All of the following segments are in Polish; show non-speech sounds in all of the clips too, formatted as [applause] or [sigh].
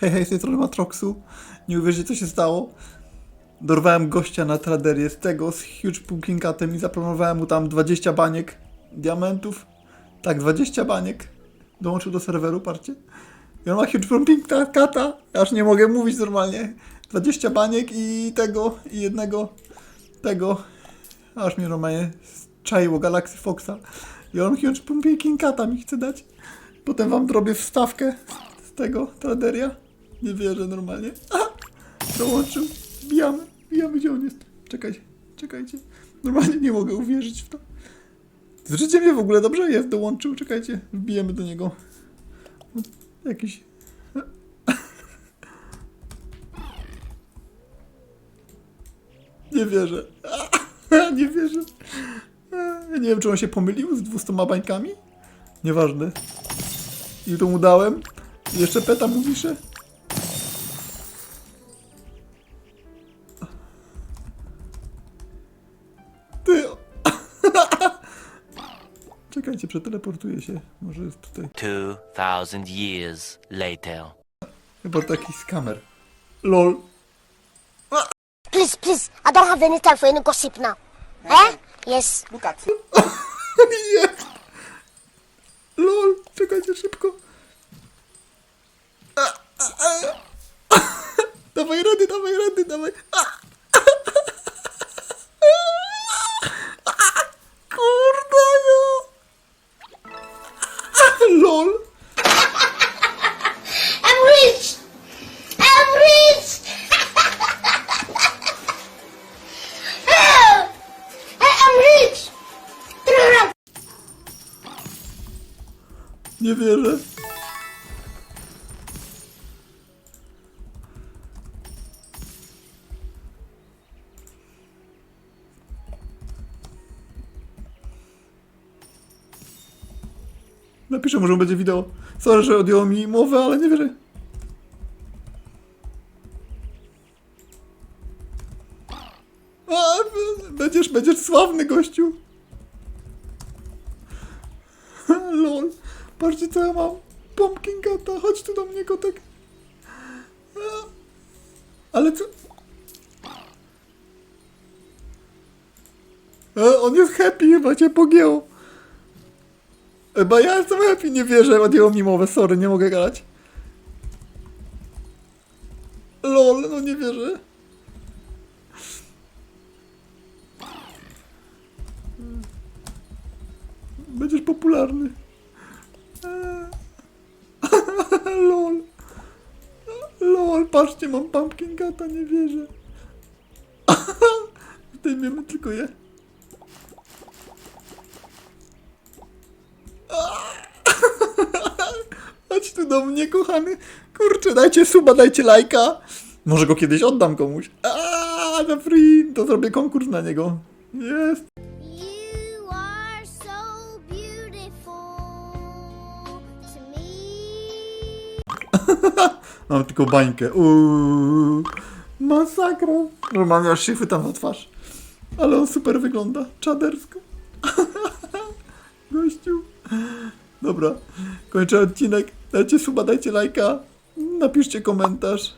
Hej, hej, z tej strony Matroxu. Nie uwierzycie, co się stało. Dorwałem gościa na traderię z tego, z Huge Pumpkin Catem i zaplanowałem mu tam 20 baniek diamentów. Tak, 20 baniek. Dołączył do serweru, parcie. I on ma Huge Pumpkin Cata. Ja aż nie mogę mówić normalnie. 20 baniek i tego, i jednego tego. Aż mnie normalnie czaiło Galaxy Foxa. I on Huge Pumpkin Cata mi chce dać. Potem wam zrobię wstawkę z tego traderia. Nie wierzę normalnie. A! Dołączył. Bijamy. Bijamy, gdzie on jest. Czekajcie, czekajcie. Normalnie nie mogę uwierzyć w to. Słyszycie mnie w ogóle? Dobrze jest, dołączył. Czekajcie, wbijemy do niego. Jakiś... Nie wierzę. [laughs] Nie wierzę. Nie wiem, czy on się pomylił z 200 bańkami. Nieważne. I to mu dałem. Jeszcze peta mu wiszę. Czekajcie, przeteleportuję się. Może jest tutaj. 2,000 years later. Chyba taki skamer. LOL. Please, please, I don't have any time for any gossip now. Eh? Yes. Look at Jest. LOL. Czekajcie szybko. A, a, a. Dawaj rady, dawaj rady, dawaj. A. Kurde, no. LOL. I'm rich! I'm rich! Help! I am rich! Nie wierzę. Napiszę, może będzie wideo. Sorry, że odjęło mi mowę, ale nie wierzę. A, będziesz, będziesz sławny, gościu. Lol. Patrzcie, co ja mam. Pumpkin Gata, chodź tu do mnie, kotek. Ale co... E, on jest happy, chyba cię pogięło. Chyba ja jestem happy, nie wierzę, odjęło mi mowę, sorry, nie mogę grać. Lol, no nie wierzę. Będziesz popularny. [laughs] Lol. Lol, patrzcie, mam pumpkin gata, nie wierzę. [laughs] Zdejmiemy tylko je. Do mnie, kochany. Kurczę, dajcie suba, dajcie lajka. Może go kiedyś oddam komuś. A, na free. To zrobię konkurs na niego. Jest. You are so beautiful to me. [laughs] Mam tylko bańkę. Uuu. Masakra. Normalnie aż się chwytam na twarz. Ale on super wygląda. Czadersko. [laughs] Gościu. Dobra. Kończę odcinek. Dajcie suba, dajcie lajka. Napiszcie komentarz.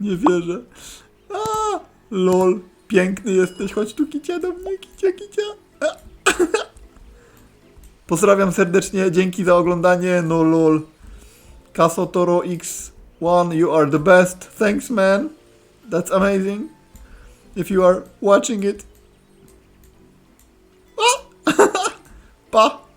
Nie wierzę. A, lol. Piękny jesteś. Chodź tu kicia do mnie. Kicia, kicia. [laughs] Pozdrawiam serdecznie. Dzięki za oglądanie. No lol. Caso Toro X1, you are the best. Thanks, man. That's amazing. If you are watching it. [laughs] Pa!